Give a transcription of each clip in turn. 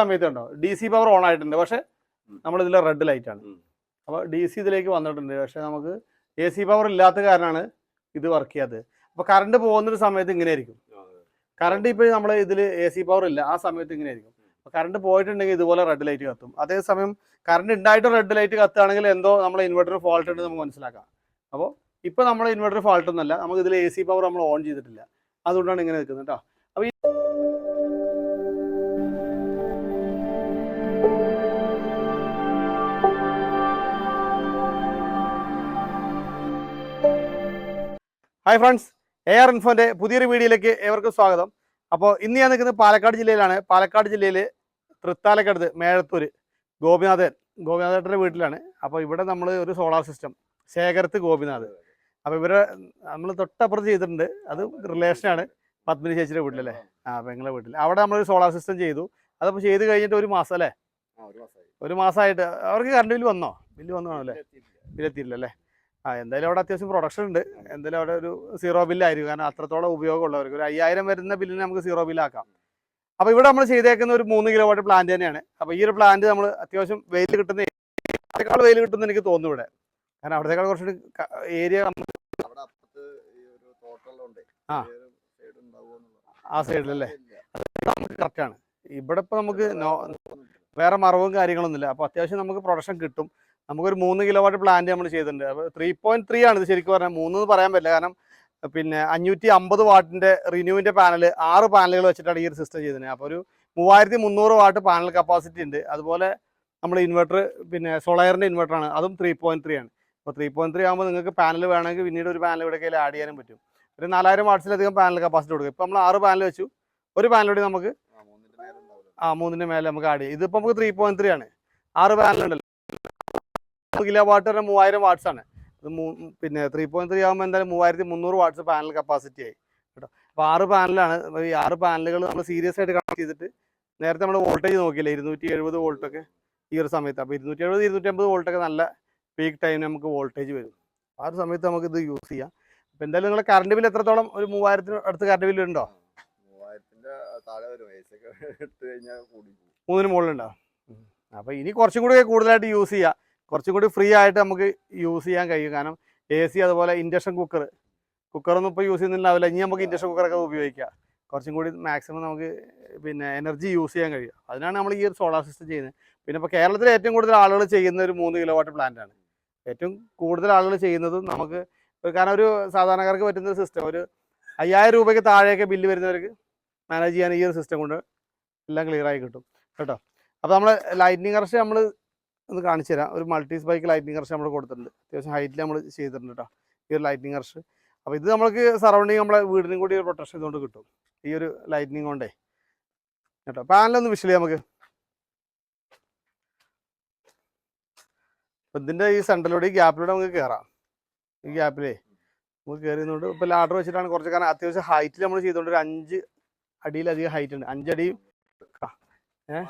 സമയത്ത് ഉണ്ടോ D C power on ആയിട്ടുണ്ട്. പക്ഷെ നമ്മൾ ഇതിലെ റെഡ് ലൈറ്റ് ആണ്. അപ്പോൾ ഡി സി ഇതിലേക്ക് വന്നിട്ടുണ്ട്. പക്ഷെ നമുക്ക് എ സി പവർ ഇല്ലാത്ത കാരണമാണ് ഇത് വർക്ക് ചെയ്യാത്തത്. അപ്പോൾ കറണ്ട് പോകുന്നൊരു സമയത്ത് ഇങ്ങനെ ആയിരിക്കും. കറണ്ട് ഇപ്പോൾ നമ്മൾ ഇതിൽ എ സി പവർ ഇല്ല. ആ സമയത്ത് ഇങ്ങനെ ആയിരിക്കും. കറണ്ട് പോയിട്ടുണ്ടെങ്കിൽ ഇതുപോലെ റെഡ് ലൈറ്റ് കത്തും. അതേസമയം കറണ്ട് ഉണ്ടായിട്ട് റെഡ് ലൈറ്റ് കത്തുകയാണെങ്കിൽ എന്തോ നമ്മളെ ഇൻവെർട്ടർ ഫോൾട്ട് ഉണ്ട് നമുക്ക് മനസ്സിലാക്കാം. അപ്പോൾ ഇപ്പോൾ നമ്മളെ ഇൻവെർട്ടർ ഫോൾട്ട് ഒന്നല്ല നമുക്ക് ഇതിൽ എ സി പവർ നമ്മൾ ഓൺ ചെയ്തിട്ടില്ല. അതുകൊണ്ടാണ് ഇങ്ങനെ നിൽക്കുന്നത് കേട്ടോ അപ്പോൾ ഹായ് ഫ്രണ്ട്സ് എ ആർ ഇൻഫോന്റെ പുതിയൊരു വീഡിയോയിലേക്ക് ഏവർക്കും സ്വാഗതം. അപ്പോൾ ഇന്ന് ഞാൻ നിൽക്കുന്നത് പാലക്കാട് ജില്ലയിലാണ്. പാലക്കാട് ജില്ലയിൽ തൃത്താലക്കടുത്ത് മേഴത്തൂർ ഗോപിനാഥൻ. ഗോപിനാഥേട്ടന്റെ വീട്ടിലാണ്. അപ്പോൾ ഇവിടെ നമ്മൾ ഒരു സോളാർ സിസ്റ്റം ശേഖരത്ത് ഗോപിനാഥ്. അപ്പോൾ ഇവരെ നമ്മൾ തൊട്ടപ്പുറത്ത് ചെയ്തിട്ടുണ്ട്. അത് റിലേഷനാണ് പത്മിനി ചേച്ചിയുടെ വീട്ടിലല്ലേ? ആ പെങ്ങളെ വീട്ടിൽ അവിടെ നമ്മളൊരു സോളാർ സിസ്റ്റം ചെയ്തു. അതപ്പോൾ ചെയ്ത് കഴിഞ്ഞിട്ട് ഒരു മാസം അല്ലേ ഒരു മാസമായിട്ട്. അവർക്ക് കറണ്ട് ബില്ല് വന്നോ? ബില്ല് വന്നു കാണുമല്ലേ ബില്ലെത്തിയില്ല അല്ലേ? ആ എന്തായാലും അവിടെ അത്യാവശ്യം പ്രൊഡക്ഷൻ ഉണ്ട്. എന്തായാലും അവിടെ ഒരു സീറോ ബില്ലായിരിക്കും കാരണം അത്രത്തോളം ഉപയോഗമുള്ളവർക്ക്. ഒരു അയ്യായിരം വരുന്ന ബില്ലിന് നമുക്ക് സീറോ ബില്ലാക്കാം അപ്പോൾ ഇവിടെ നമ്മൾ ചെയ്തേക്കുന്ന ഒരു മൂന്ന് കിലോ വാട്ട് പ്ലാന്റ് തന്നെയാണ്. അപ്പോൾ ഈ ഒരു പ്ലാന്റ് നമ്മൾ അത്യാവശ്യം വെയിൽ കിട്ടുന്ന അതിനേക്കാൾ വെയിൽ കിട്ടുന്ന എനിക്ക് തോന്നുന്നു ഇവിടെ. കാരണം അവിടത്തേക്കാൾ കുറച്ചുകൂടി ഏരിയ ആ. ആ സൈഡിലല്ലേ നമുക്ക് കറക്റ്റാണ് ഇവിടെ ഇപ്പോൾ നമുക്ക് വേറെ മറവും കാര്യങ്ങളൊന്നുമില്ല. അപ്പോൾ അത്യാവശ്യം നമുക്ക് പ്രൊഡക്ഷൻ കിട്ടും. നമുക്കൊരു മൂന്ന് കിലോ വാട്ട് പ്ലാന്റ് നമ്മൾ ചെയ്തിട്ടുണ്ട്. അപ്പോൾ ത്രീ പോയിന്റ് ത്രീ ആണ് ഇത് ശരിക്കും പറഞ്ഞാൽ മൂന്ന് എന്ന് പറയാൻ പറ്റില്ല. കാരണം പിന്നെ അഞ്ഞൂറ്റി അമ്പത് വാട്ടിന്റെ റിന്യൂവിന്റെ പാനൽ ആറ് പാനലുകൾ വെച്ചിട്ടാണ് ഈ ഒരു സിസ്റ്റം ചെയ്തത് അപ്പോൾ ഒരു മൂവായിരത്തി മുന്നൂറ് വാട്ട് പാനൽ കപ്പാസിറ്റി ഉണ്ട്. അതുപോലെ നമ്മൾ ഇൻവെർട്ടർ പിന്നെ സോളയറിന്റെ ഇൻവെർട്ടറാണ് അതും ത്രീ പോയിന്റ് ത്രീ ആണ്. അപ്പോൾ ത്രീ പോയിന്റ് ത്രീ ആകുമ്പോൾ നിങ്ങൾക്ക് പാനൽ വേണമെങ്കിൽ പിന്നീട് ഒരു പാനൽ ഇവിടെ കയ്യിൽ ആഡ് ചെയ്യാനും പറ്റും. ഒരു നാലായിരം വാട്ട്സിലധികം പാനൽ കപ്പാസിറ്റി കൊടുക്കും. ഇപ്പോൾ നമ്മൾ ആറ് പാനൽ വെച്ചു. ഒരു പാനലൂടെ നമുക്ക് ആ, മൂന്നിന്റെ മേലെ നമുക്ക് ആഡ് ചെയ്യാം. ഇതിപ്പോൾ നമുക്ക് ത്രീ പോയിന്റ് ത്രീ ആണ്. ആറ് പാനലുണ്ടല്ലോ കിലോ വാട്ട് പറഞ്ഞാൽ മൂവായിരം വാട്ട്സ് ആണ്. ഇത് പിന്നെ ത്രീ പോയിന്റ് ത്രീ ആകുമ്പോൾ എന്തായാലും മൂവായിരത്തി മുന്നൂറ് വാട്ട്സ് പാനൽ കപ്പാസിറ്റി ആയി. കേട്ടോ. അപ്പോൾ ആറ് പാനലാണ് ഈ ആറ് പാനലുകൾ നമ്മൾ സീരിയസ് ആയിട്ട് കണക്ട് ചെയ്തിട്ട് നേരത്തെ നമ്മൾ വോൾട്ടേജ് നോക്കിയില്ലേ? ഇരുന്നൂറ്റി എഴുപത് വോൾട്ടൊക്കെ ഈ ഒരു സമയത്ത്. അപ്പോൾ ഇരുന്നൂറ്റി എഴുപത് ഇരുന്നൂറ്റി അമ്പത് വോൾട്ടൊക്കെ നല്ല പീക്ക് ടൈമിന് നമുക്ക് വോൾട്ടേജ് വരും. ആ ഒരു സമയത്ത് നമുക്ക് ഇത് യൂസ് ചെയ്യാം. അപ്പോൾ എന്തായാലും നിങ്ങളുടെ കറണ്ട് ബിൽ എത്രത്തോളം ഒരു മൂവായിരത്തിന് അടുത്ത് കറണ്ട് ബില്ല് ഉണ്ടോ? വരും. മൂന്നിന് മുകളിലുണ്ടോ? അപ്പോൾ ഇനി കുറച്ചും കൂടി കൂടുതലായിട്ട് യൂസ് ചെയ്യാം. കുറച്ചും കൂടി ഫ്രീ ആയിട്ട് നമുക്ക് യൂസ് ചെയ്യാൻ കഴിയും. കാരണം എ സി അതുപോലെ ഇൻഡക്ഷൻ കുക്കർ കുക്കറൊന്നും ഇപ്പോൾ യൂസ് ചെയ്യുന്നുണ്ടാവില്ല ഇനി നമുക്ക് ഇൻഡക്ഷൻ കുക്കറൊക്കെ ഉപയോഗിക്കാം. കുറച്ചും കൂടി മാക്സിമം നമുക്ക് പിന്നെ എനർജി യൂസ് ചെയ്യാൻ കഴിയും. അതിനാണ് നമ്മൾ ഈ ഒരു സോളാർ സിസ്റ്റം ചെയ്യുന്നത്. പിന്നെ ഇപ്പോൾ കേരളത്തിൽ ഏറ്റവും കൂടുതൽ ആളുകൾ ചെയ്യുന്ന ഒരു മൂന്ന് കിലോ വാട്ട് പ്ലാന്റാണ് ഏറ്റവും കൂടുതൽ ആളുകൾ ചെയ്യുന്നതും നമുക്ക് കാരണം ഒരു സാധാരണക്കാർക്ക് പറ്റുന്ന ഒരു സിസ്റ്റം ഒരു അയ്യായിരം രൂപയ്ക്ക് താഴെയൊക്കെ ബില്ല് വരുന്നവർക്ക് മാനേജ് ചെയ്യാൻ ഈ ഒരു സിസ്റ്റം കൊണ്ട് എല്ലാം ക്ലിയർ ആയി കിട്ടും. കേട്ടോ? അപ്പോൾ നമ്മൾ ലൈറ്റിനിങ് കറക്റ്റ് നമ്മൾ ഒന്ന് കാണിച്ചു തരാം. ഒരു മൾട്ടി സ്പൈക്ക് ലൈറ്റിംഗ് കർഷ് നമ്മൾ കൊടുത്തിട്ടുണ്ട്. അത്യാവശ്യം ഹൈറ്റിൽ നമ്മൾ ചെയ്തിട്ടുണ്ട് കേട്ടോ ഈ ഒരു ലൈറ്റിംഗ് കർഷ് അപ്പോൾ ഇത് നമുക്ക് സറൗണ്ടിങ് നമ്മളെ വീടിനും കൂടി ഒരു പ്രൊട്ടക്ഷൻ ഇതുകൊണ്ട് കിട്ടും. ഈ ഒരു ലൈറ്റിനിങ് കൊണ്ടേ. കേട്ടോ? പാനലൊന്ന് വിഷൽ നമുക്ക്. അപ്പം ഇതിന്റെ ഈ സെന്ററിലൂടെ ഈ ഗ്യാപ്പിലൂടെ നമുക്ക് കയറാം ഈ ഗ്യാപ്പിലേ നമുക്ക് കയറിയുന്നുണ്ട് ഇപ്പോൾ ലാഡർ വെച്ചിട്ടാണ് കുറച്ച് കാരണം അത്യാവശ്യം ഹൈറ്റിൽ നമ്മൾ ചെയ്തുകൊണ്ട് ഒരു അഞ്ച് അടിയിലധികം ഹൈറ്റ് ഉണ്ട്. അഞ്ചടി ഏഹ്.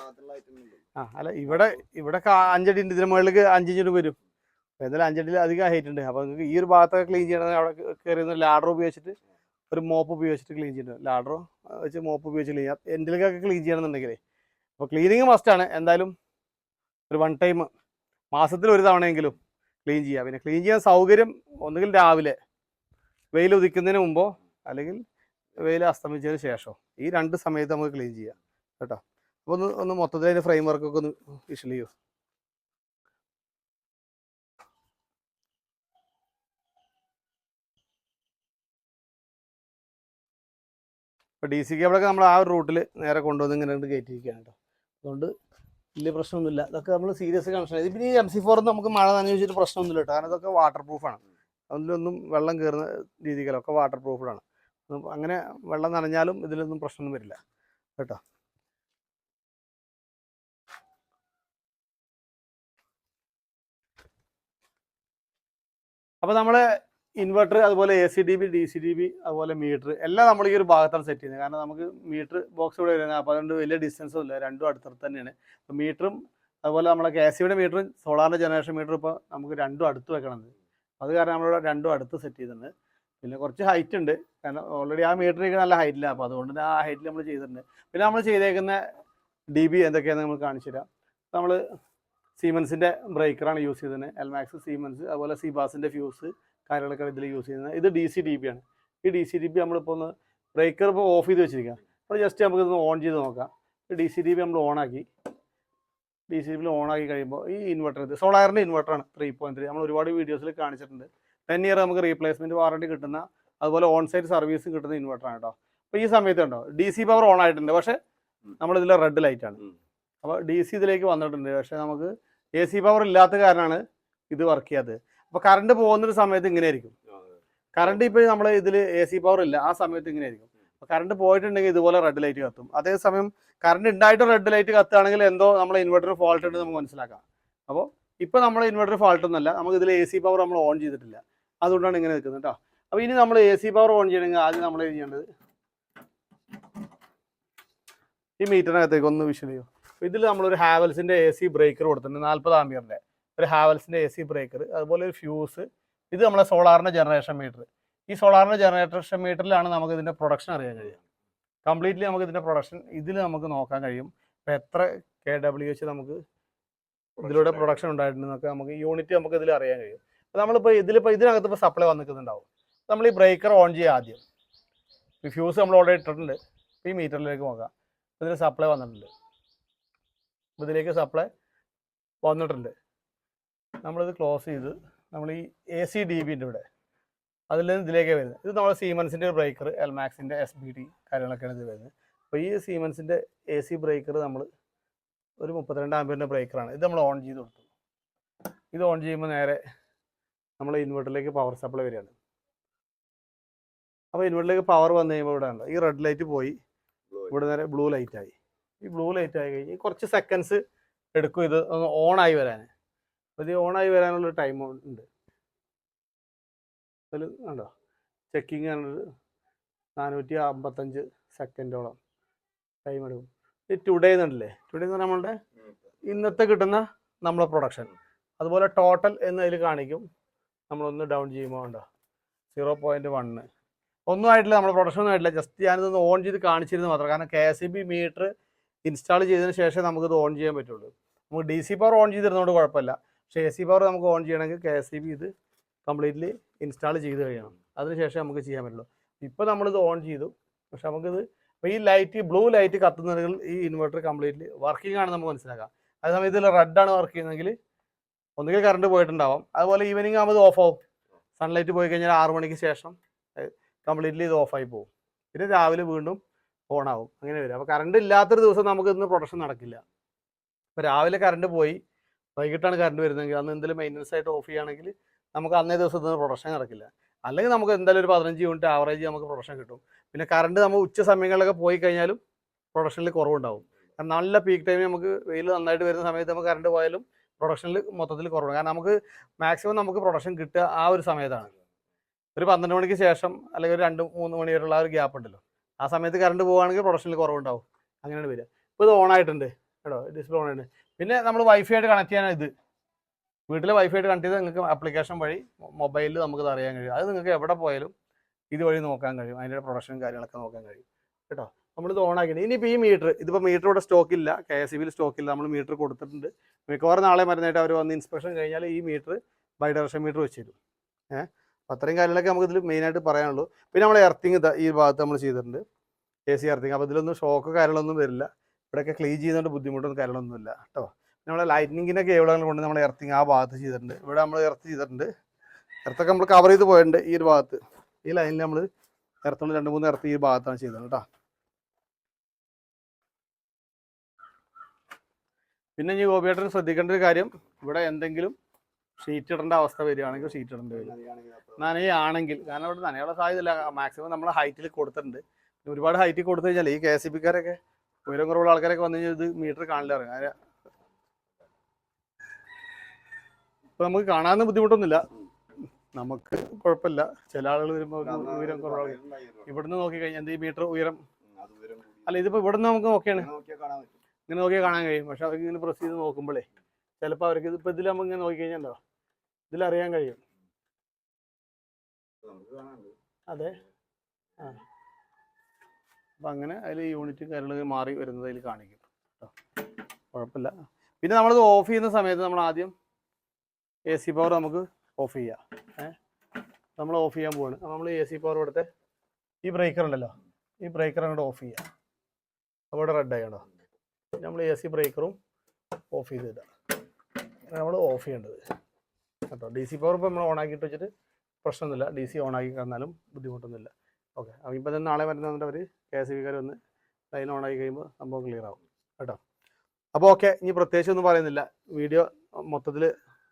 ആ അല്ല ഇവിടെ ഇവിടെ അഞ്ചടി ഉണ്ട് ഇതിന് മുകളിലേക്ക് അഞ്ചിഞ്ചിന് വരും. എന്തായാലും അഞ്ചടിയിൽ അധികം ആയിട്ടുണ്ട് ഉണ്ട് അപ്പോൾ നിങ്ങൾക്ക് ഈ ഒരു ഭാഗത്തൊക്കെ ക്ലീൻ ചെയ്യണമെങ്കിൽ അവിടെ കയറി ലാഡർ ഉപയോഗിച്ചിട്ട് ഒരു മോപ്പ് ഉപയോഗിച്ചിട്ട് ക്ലീൻ ചെയ്യണം. ലാഡറോ വെച്ച് മോപ്പ് ഉപയോഗിച്ച് ക്ലീൻ ചെയ്യാം. എൻഡിലേക്കൊക്കെ ക്ലീൻ ചെയ്യണമെന്നുണ്ടെങ്കിലേ. അപ്പോൾ ക്ലീനിങ് മസ്റ്റ് ആണ്. എന്തായാലും ഒരു വൺ ടൈം മാസത്തിൽ ഒരു തവണയെങ്കിലും ക്ലീൻ ചെയ്യുക പിന്നെ ക്ലീൻ ചെയ്യാൻ സൗകര്യം ഒന്നുകിൽ രാവിലെ വെയിൽ ഉദിക്കുന്നതിന് മുമ്പോ അല്ലെങ്കിൽ വെയിൽ അസ്തമിച്ചതിന് ശേഷമോ ഈ രണ്ട് സമയത്ത് നമുക്ക് ക്ലീൻ ചെയ്യാം. കേട്ടോ? അപ്പോൾ ഒന്ന് ഒന്ന് മൊത്തത്തിൽ അതിന്റെ ഫ്രെയിം വർക്കൊക്കെ ഒന്ന് വിഷ്വൽ ചെയ്യൂ. ഇപ്പോൾ ഡി സി കേബിളൊക്കെ നമ്മൾ ആ ഒരു റൂട്ടിൽ നേരെ കൊണ്ടുവന്ന് ഇങ്ങനെ കൊണ്ട് കയറ്റിയിരിക്കുകയാണ് കേട്ടോ അതുകൊണ്ട് വലിയ പ്രശ്നമൊന്നുമില്ല. ഇതൊക്കെ നമ്മൾ സീരിയസ് കണക്ഷൻ ഇത് പിന്നെ ഈ എം സി ഫോർ നമുക്ക് മഴ നനഞ്ഞു വെച്ചിട്ട് പ്രശ്നമൊന്നുമില്ല കേട്ടോ കാരണം ഇതൊക്കെ വാട്ടർ പ്രൂഫാണ് അതിലൊന്നും വെള്ളം കയറുന്ന രീതിക്കല്ല. ഒക്കെ വാട്ടർ പ്രൂഫാണ് അങ്ങനെ വെള്ളം നനഞ്ഞാലും ഇതിലൊന്നും പ്രശ്നമൊന്നും വരില്ല. കേട്ടോ. അപ്പോൾ നമ്മൾ ഇൻവെർട്ടർ അതുപോലെ A C D B D C D B അതുപോലെ മീറ്റർ എല്ലാം നമ്മൾ ഈ ഒരു ഭാഗത്താണ് സെറ്റ് ചെയ്യുന്നത്. കാരണം നമുക്ക് മീറ്റർ ബോക്സ് ഇവിടെ വരുന്നത് അപ്പോൾ അതുകൊണ്ട് വലിയ ഡിസ്റ്റൻസും ഇല്ല രണ്ടും അടുത്തടുത്ത് തന്നെയാണ്. അപ്പോൾ മീറ്ററും അതുപോലെ നമ്മളെ കെ എസ് സിയുടെ മീറ്ററും സോളാറിന്റെ ജനറേഷൻ മീറ്ററും ഇപ്പോൾ നമുക്ക് രണ്ടും അടുത്ത് വെക്കണം. അത് കാരണം നമ്മളിവിടെ രണ്ടും അടുത്ത് സെറ്റ് ചെയ്തിട്ടുണ്ട് പിന്നെ കുറച്ച് ഹൈറ്റ് ഉണ്ട്. കാരണം ഓൾറെഡി ആ മീറ്ററിലേക്ക് നല്ല ഹൈറ്റില്ല അപ്പോൾ അതുകൊണ്ട് ആ ഹൈറ്റിൽ നമ്മൾ ചെയ്തിട്ടുണ്ട്. പിന്നെ നമ്മൾ ചെയ്തേക്കുന്ന ഡി ബി എന്തൊക്കെയാണെന്ന് നമ്മൾ കാണിച്ചു തരാം. നമ്മൾ സീമൻസിന്റെ ബ്രേക്കറാണ് യൂസ് ചെയ്തത്. എൽമാക്സ് സീമൻസ് അതുപോലെ സീബാസിന്റെ ഫ്യൂസ് കാര്യങ്ങളൊക്കെ ഇതിൽ യൂസ് ചെയ്യുന്നത്. ഇത് ഡി സി ഡി ബി ആണ്. ഈ ഡി സി ഡി ബി നമ്മളിപ്പോൾ ഒന്ന് ബ്രേക്കർ ഇപ്പോൾ ഓഫ് ചെയ്ത് വെച്ചിരിക്കുക അപ്പോൾ ജസ്റ്റ് നമുക്കിതൊന്ന് ഓൺ ചെയ്ത് നോക്കാം. ഡി സി ഡി ബി നമ്മൾ ഓണാക്കി ഡി സി ഓൺ ഓണാക്കി കഴിയുമ്പോൾ ഈ ഇൻവെർട്ടർ ഇത് സോളാറിന്റെ ഇൻവെർട്ടറാണ് ത്രീ പോയിന്റ് ത്രീ നമ്മൾ ഒരുപാട് വീഡിയോസിൽ കാണിച്ചിട്ടുണ്ട്. ടെൻ ഇയർ നമുക്ക് റീപ്ലേസ്മെന്റ് വാറണ്ടി കിട്ടുന്ന അതുപോലെ ഓൺ സൈറ്റ് സർവീസും കിട്ടുന്ന ഇൻവെർട്ടറാണ് കേട്ടോ അപ്പോൾ ഈ സമയത്ത് ഉണ്ടോ ഡി സി പവർ ഓൺ ആയിട്ടുണ്ട്. പക്ഷേ നമ്മളിതിൽ റെഡ് ലൈറ്റാണ്. അപ്പോൾ ഡി സി ഇതിലേക്ക് വന്നിട്ടുണ്ട്. പക്ഷേ നമുക്ക് എ സി പവർ ഇല്ലാത്ത കാരണമാണ് ഇത് വർക്ക് ചെയ്യാത്തത്. അപ്പോൾ കറണ്ട് പോകുന്നൊരു സമയത്ത് ഇങ്ങനെ ആയിരിക്കും കറണ്ട് ഇപ്പോൾ നമ്മൾ ഇതിൽ എ സി പവർ ഇല്ല. ആ സമയത്ത് ഇങ്ങനെ ആയിരിക്കും അപ്പോൾ കറണ്ട് പോയിട്ടുണ്ടെങ്കിൽ ഇതുപോലെ റെഡ് ലൈറ്റ് കത്തും. അതേസമയം കറണ്ട് ഉണ്ടായിട്ട് റെഡ് ലൈറ്റ് കത്തുകയാണെങ്കിൽ എന്തോ നമ്മളെ ഇൻവെർട്ടർ ഫോൾട്ട് ഉണ്ട് നമുക്ക് മനസ്സിലാക്കാം. അപ്പോൾ ഇപ്പോൾ നമ്മൾ ഇൻവെർട്ടർ ഫോൾട്ട് ഒന്നല്ല നമുക്ക് ഇതിൽ എ സി പവർ നമ്മൾ ഓൺ ചെയ്തിട്ടില്ല. അതുകൊണ്ടാണ് ഇങ്ങനെ നിൽക്കുന്നത് കേട്ടോ അപ്പോൾ ഇനി നമ്മൾ എ സി പവർ ഓൺ ചെയ്യണമെങ്കിൽ ആദ്യം നമ്മൾ ചെയ്യേണ്ടത് ഈ മീറ്ററിനകത്തേക്ക് ഒന്ന് ചെയ്യും ഇതിൽ നമ്മളൊരു ഹാവൽസിന്റെ എ സി ബ്രേക്കർ കൊടുത്തിട്ടുണ്ട് നാൽപ്പത് ആംബിയറിന്റെ ഒരു ഹാവൽസിന്റെ എ സി ബ്രേക്കർ അതുപോലെ ഒരു ഫ്യൂസ്. ഇത് നമ്മളെ സോളാറിന്റെ ജനറേഷൻ മീറ്റർ. ഈ സോളാറിന്റെ ജനറേഷൻ മീറ്ററിലാണ് നമുക്ക് ഇതിന്റെ പ്രൊഡക്ഷൻ അറിയാൻ കഴിയുക. കംപ്ലീറ്റ്ലി നമുക്ക് ഇതിന്റെ പ്രൊഡക്ഷൻ ഇതിൽ നമുക്ക് നോക്കാൻ കഴിയും. ഇപ്പം എത്ര കെ ഡബ്ല്യു എച്ച് നമുക്ക് ഇതിലൂടെ പ്രൊഡക്ഷൻ ഉണ്ടായിട്ടുണ്ടെന്നൊക്കെ നമുക്ക് യൂണിറ്റ് നമുക്ക് ഇതിൽ അറിയാൻ കഴിയും. അപ്പോൾ നമ്മളിപ്പോൾ ഇതിലിപ്പോൾ ഇതിനകത്ത് ഇപ്പോൾ സപ്ലൈ വന്നിരിക്കുന്നുണ്ടാവും. നമ്മൾ ഈ ബ്രേക്കർ ഓൺ ചെയ്യുക ആദ്യം. ഈ ഫ്യൂസ് നമ്മൾ ഓൾറെഡി ഇട്ടിട്ടുണ്ട്. ഈ മീറ്ററിലേക്ക് നോക്കാം. ഇതിൽ സപ്ലൈ വന്നിട്ടുണ്ട്. ഇതിലേക്ക് സപ്ലൈ വന്നിട്ടുണ്ട്. നമ്മളിത് ക്ലോസ് ചെയ്ത് നമ്മൾ ഈ എ സി ഡി ബിന്റെ ഇവിടെ. അതിൽ നിന്ന് ഇതിലേക്ക് വരുന്നത്. ഇത് നമ്മുടെ സീമൻസിന്റെ ഒരു ബ്രേക്കർ എൽമാക്സിന്റെ എസ് ബി ഡി കാര്യങ്ങളൊക്കെയാണ് ഇത് വരുന്നത്. അപ്പോൾ ഈ സീമൻസിന്റെ എ സി ബ്രേക്കർ നമ്മൾ ഒരു മുപ്പത്തിരണ്ട് ആമ്പിയറിന്റെ ബ്രേക്കറാണ് ഇത് നമ്മൾ ഓൺ ചെയ്ത് കൊടുത്തു. ഇത് ഓൺ ചെയ്യുമ്പോൾ നേരെ നമ്മൾ ഇൻവെർട്ടറിലേക്ക് പവർ സപ്ലൈ വരികയാണ്. അപ്പോൾ ഇൻവെർട്ടറിലേക്ക് പവർ വന്നു കഴിയുമ്പോൾ ഇവിടെ ഉണ്ട് ഈ റെഡ് ലൈറ്റ് പോയി. ഇവിടെ നേരെ ബ്ലൂ ലൈറ്റായി ഈ ബ്ലൂ ലൈറ്റ് ആയി കഴിഞ്ഞ് കുറച്ച് സെക്കൻഡ്സ് എടുക്കും ഇത് ഒന്ന് ഓൺ ആയി വരാൻ. അപ്പോൾ ഇത് ഓൺ ആയി വരാനുള്ള ടൈം ഉണ്ട്. അതിൽ കണ്ടോ? ചെക്കിങ് ആണത് നാനൂറ്റി അമ്പത്തഞ്ച് സെക്കൻഡോളം ടൈം എടുക്കും. ഈ ടുഡേ എന്നുണ്ടല്ലേ ടുഡേ എന്ന് പറഞ്ഞാൽ നമ്മളുടെ ഇന്നത്തെ കിട്ടുന്ന നമ്മളെ പ്രൊഡക്ഷൻ അതുപോലെ ടോട്ടൽ എന്നതിൽ കാണിക്കും. നമ്മളൊന്ന് ഡൗൺ ചെയ്യുമ്പോൾ ഉണ്ടോ സീറോ പോയിന്റ് വണ്ണ് ഒന്നും ആയിട്ടില്ല നമ്മുടെ പ്രൊഡക്ഷൻ ഒന്നും ആയിട്ടില്ല. ജസ്റ്റ് ഞാനിതൊന്ന് ഓൺ ചെയ്ത് കാണിച്ചിരുന്നു മാത്രം. കാരണം K S E B meter install ചെയ്തതിന് ശേഷം നമുക്കിത് ഓൺ ചെയ്യാൻ പറ്റുള്ളൂ. നമുക്ക് ഡി സി പവർ ഓൺ ചെയ്തിരുന്നതുകൊണ്ട് കുഴപ്പമില്ല. പക്ഷേ എ സി പവർ നമുക്ക് ഓൺ ചെയ്യണമെങ്കിൽ കെ എസ് സി ബി ഇത് കംപ്ലീറ്റ്ലി ഇൻസ്റ്റാൾ ചെയ്ത് കഴിയണം. അതിനുശേഷം നമുക്ക് ചെയ്യാൻ പറ്റുള്ളൂ. ഇപ്പോൾ നമ്മളിത് ഓൺ ചെയ്തു. പക്ഷെ നമുക്കിത് അപ്പോൾ ഈ ലൈറ്റ് ബ്ലൂ ലൈറ്റ് കത്തുന്നതിൽ ഈ ഇൻവെർട്ടർ കംപ്ലീറ്റ്ലി വർക്കിംഗ് ആണെന്ന് നമുക്ക് മനസ്സിലാക്കാം. അതേസമയം ഇതിൽ റെഡാണ് വർക്ക് ചെയ്യുന്നതെങ്കിൽ ഒന്നുകിൽ കറണ്ട് പോയിട്ടുണ്ടാവും. അതുപോലെ ഈവനിങ് ആകുമ്പോൾ ഓഫ് ആവും. സൺലൈറ്റ് പോയി കഴിഞ്ഞാൽ ആറു മണിക്ക് ശേഷം കംപ്ലീറ്റ്ലി ഇത് ഓഫായി പോകും പിന്നെ രാവിലെ വീണ്ടും ഓൺ ആവും അങ്ങനെ വരും. അപ്പോൾ കറണ്ട് ഇല്ലാത്തൊരു ദിവസം നമുക്ക് ഇന്ന് പ്രൊഡക്ഷൻ നടക്കില്ല. ഇപ്പോൾ രാവിലെ കറണ്ട് പോയി. വൈകിട്ടാണ് കറണ്ട് വരുന്നതെങ്കിൽ അന്ന് എന്തെങ്കിലും മെയിന്റനൻസ് ആയിട്ട് ഓഫ് ചെയ്യുകയാണെങ്കിൽ നമുക്ക് അന്നേ ദിവസം ഇന്ന് പ്രൊഡക്ഷൻ നടക്കില്ല. അല്ലെങ്കിൽ നമുക്ക് എന്തായാലും ഒരു പതിനഞ്ച് യൂണിറ്റ് ആവറേജ് നമുക്ക് പ്രൊഡക്ഷൻ കിട്ടും. പിന്നെ കറണ്ട് നമ്മൾ ഉച്ച സമയങ്ങളിലൊക്കെ പോയി കഴിഞ്ഞാലും പ്രൊഡക്ഷനിൽ കുറവുണ്ടാവും. കാരണം നല്ല പീക്ക് ടൈമിൽ നമുക്ക് വെയിൽ നന്നായിട്ട് വരുന്ന സമയത്ത് നമുക്ക് കറണ്ട് പോയാലും പ്രൊഡക്ഷനിൽ മൊത്തത്തിൽ കുറവുണ്ട് കാരണം നമുക്ക് മാക്സിമം നമുക്ക് പ്രൊഡക്ഷൻ കിട്ടുക ആ ഒരു സമയത്താണ്. ഒരു പന്ത്രണ്ട് മണിക്ക് ശേഷം അല്ലെങ്കിൽ ഒരു രണ്ട് മൂന്ന് മണി വരെയുള്ള ആ ഒരു ഗ്യാപ്പ് ഉണ്ടല്ലോ. ആ സമയത്ത് കറണ്ട് പോകുകയാണെങ്കിൽ പ്രൊഡക്ഷനിൽ കുറവുണ്ടാവും. അങ്ങനെയാണ് വരിക. ഇപ്പോൾ ഇത് ഓൺ ആയിട്ടുണ്ട്. കേട്ടോ ഡിസ്പ്ലേ ഓൺ ആയിട്ടുണ്ട്. പിന്നെ നമ്മൾ വൈഫൈ ആയിട്ട് കണക്ട് ചെയ്യാനാണ് ഇത്. വീട്ടിൽ വൈഫൈ ആയിട്ട് കണക്ട് ചെയ്ത് നിങ്ങൾക്ക് ആപ്ലിക്കേഷൻ വഴി മൊബൈലിൽ നമുക്കത് അറിയാൻ കഴിയും. അത് നിങ്ങൾക്ക് എവിടെ പോയാലും ഇതുവഴി നോക്കാൻ കഴിയും. അതിന്റെ പ്രൊഡക്ഷനും കാര്യങ്ങളൊക്കെ നോക്കാൻ കഴിയും. കേട്ടോ നമ്മളിത് ഓൺ ആക്കിയിട്ട് ഇനിയിപ്പോൾ ഈ മീറ്റർ ഇതിപ്പോൾ മീറ്റർ ഇവിടെ സ്റ്റോക്ക് ഇല്ല. കെ എസ് ബിയിൽ സ്റ്റോക്ക് ഇല്ല. നമ്മൾ മീറ്റർ കൊടുത്തിട്ടുണ്ട്. മിക്കവാറും നാളെ മരുന്നായിട്ട് അവർ വന്ന് ഇൻസ്പെക്ഷൻ കഴിഞ്ഞാൽ ഈ മീറ്റർ ബൈ ഡയറക്ഷൻ മീറ്റർ വെച്ച് തരും ഏഹ്? അപ്പോൾ അത്രയും കാര്യങ്ങളൊക്കെ നമുക്ക് ഇതിൽ മെയിനായിട്ട് പറയാനുള്ളൂ. പിന്നെ നമ്മൾ എർത്തിങ് ഈ ഭാഗത്ത് നമ്മൾ ചെയ്തിട്ടുണ്ട്. എ സി എർത്തിങ് അപ്പോൾ ഇതിലൊന്നും ഷോക്ക് കാര്യങ്ങളൊന്നും വരില്ല. ഇവിടെയൊക്കെ ക്ലീൻ ചെയ്യുന്നതുകൊണ്ട് ബുദ്ധിമുട്ടൊന്നും കാര്യങ്ങളൊന്നുമില്ല കേട്ടോ. നമ്മളെ ലൈറ്റിനിങ്ങിന്റെ കേബിളുകൾ കൊണ്ട് നമ്മൾ എർത്തിങ് ആ ഭാഗത്ത് ചെയ്തിട്ടുണ്ട്. ഇവിടെ നമ്മൾ എർത്ത് ചെയ്തിട്ടുണ്ട്. എർത്തൊക്കെ നമ്മൾ കവർ ചെയ്ത് പോയിട്ടുണ്ട് ഈ ഒരു ഭാഗത്ത്. ഈ ലൈനിൽ നമ്മൾ എർത്തുകൊണ്ട് രണ്ട് മൂന്ന് എർത്ത് ഈ ഭാഗത്താണ് ചെയ്തത് കേട്ടോ. പിന്നെ ഈ ഗോപിയേട്ടൻ ശ്രദ്ധിക്കേണ്ട ഒരു കാര്യം. ഇവിടെ എന്തെങ്കിലും ഷീറ്റ് ഇടേണ്ട അവസ്ഥ വരികയാണെങ്കിൽ ഷീറ്റ് ഇടേണ്ടി വരും. നനയാണെങ്കിൽ കാരണം ഇവിടെ നനയുള്ള സാധ്യതയില്ല. മാക്സിമം നമ്മൾ ഹൈറ്റിൽ കൊടുത്തിട്ടുണ്ട്. ഒരുപാട് ഹൈറ്റിൽ കൊടുത്തു കഴിഞ്ഞാൽ ഈ കെ എസ് സി പിക്കാരൊക്കെ ഉയരം കുറവുള്ള ആൾക്കാരൊക്കെ വന്നു കഴിഞ്ഞാൽ ഇത് മീറ്റർ കാണില്ല ഇറങ്ങും ഇപ്പൊ നമുക്ക് കാണാൻ ബുദ്ധിമുട്ടൊന്നുമില്ല. നമുക്ക് കുഴപ്പമില്ല. ചില ആളുകൾ വരുമ്പോൾ ഉയരം കുറവാണ് ഇവിടുന്ന് നോക്കി കഴിഞ്ഞാൽ എന്ത് മീറ്റർ ഉയരം? അല്ല ഇതിപ്പോ ഇവിടുന്ന് നമുക്ക് നോക്കിയാണ്. ഇങ്ങനെ നോക്കിയാൽ കാണാൻ കഴിയും. പക്ഷെ ഇങ്ങനെ പ്രസ് ചെയ്ത് നോക്കുമ്പോഴേ ചിലപ്പോൾ അവർക്ക് ഇതിപ്പോൾ ഇതിൽ നമ്മൾ ഇങ്ങനെ നോക്കി കഴിഞ്ഞാൽ ഉണ്ടോ ഇതിലറിയാൻ കഴിയും. അതെ. ആ. അപ്പം അങ്ങനെ അതിൽ യൂണിറ്റും കാര്യങ്ങളൊക്കെ മാറി വരുന്നത് അതിൽ കാണിക്കും. കേട്ടോ കുഴപ്പമില്ല പിന്നെ നമ്മളിത് ഓഫ് ചെയ്യുന്ന സമയത്ത് നമ്മൾ ആദ്യം എ സി പവർ നമുക്ക് ഓഫ് ചെയ്യാം. ഏ? നമ്മൾ ഓഫ് ചെയ്യാൻ പോവാണ്. നമ്മൾ എ സി പവർ ഇവിടുത്തെ ഈ ബ്രേക്കർ ഉണ്ടല്ലോ. ഈ ബ്രേക്കർ അങ്ങോട്ട് ഓഫ് ചെയ്യാം. അവിടെ റെഡ് റെഡ് കേട്ടോ നമ്മൾ എ സി ബ്രേക്കറും ഓഫ് ചെയ്ത് ഇടാം. നമ്മൾ ഓഫ് ചെയ്യേണ്ടത്. കേട്ടോ? ഡി സി പവർ ഇപ്പോൾ നമ്മൾ ഓൺ ആക്കിയിട്ട് വെച്ചിട്ട് പ്രശ്നമൊന്നുമില്ല. ഡി സി ഓൺ ആക്കി ബുദ്ധിമുട്ടൊന്നുമില്ല. ഓക്കെ അപ്പോൾ ഇപ്പം തന്നെ നാളെ വരുന്ന അവർ കെ എസ് ബിക്കാർ വന്ന് ലൈൻ ഓൺ ആക്കി കഴിയുമ്പോൾ സംഭവം ക്ലിയർ ആവും. കേട്ടോ? അപ്പോൾ ഓക്കെ ഇനി പ്രത്യേകിച്ച് ഒന്നും പറയുന്നില്ല. വീഡിയോ മൊത്തത്തിൽ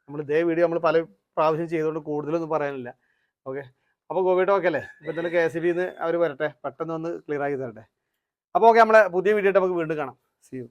നമ്മൾ ഇതേ വീഡിയോ നമ്മൾ പല പ്രാവശ്യം ചെയ്തുകൊണ്ട് കൂടുതലൊന്നും പറയാനില്ല. ഓക്കെ അപ്പോൾ ഗോവിട്ട് ഓക്കെ അല്ലേ? ഇപ്പം തന്നെ കെ എസ് ബിന്ന് അവർ വരട്ടെ. പെട്ടെന്ന് ഒന്ന് ക്ലിയർ ആക്കി തരട്ടെ. അപ്പോൾ ഓക്കെ നമ്മളെ പുതിയ വീഡിയോ നമുക്ക് വീണ്ടും കാണാം. C U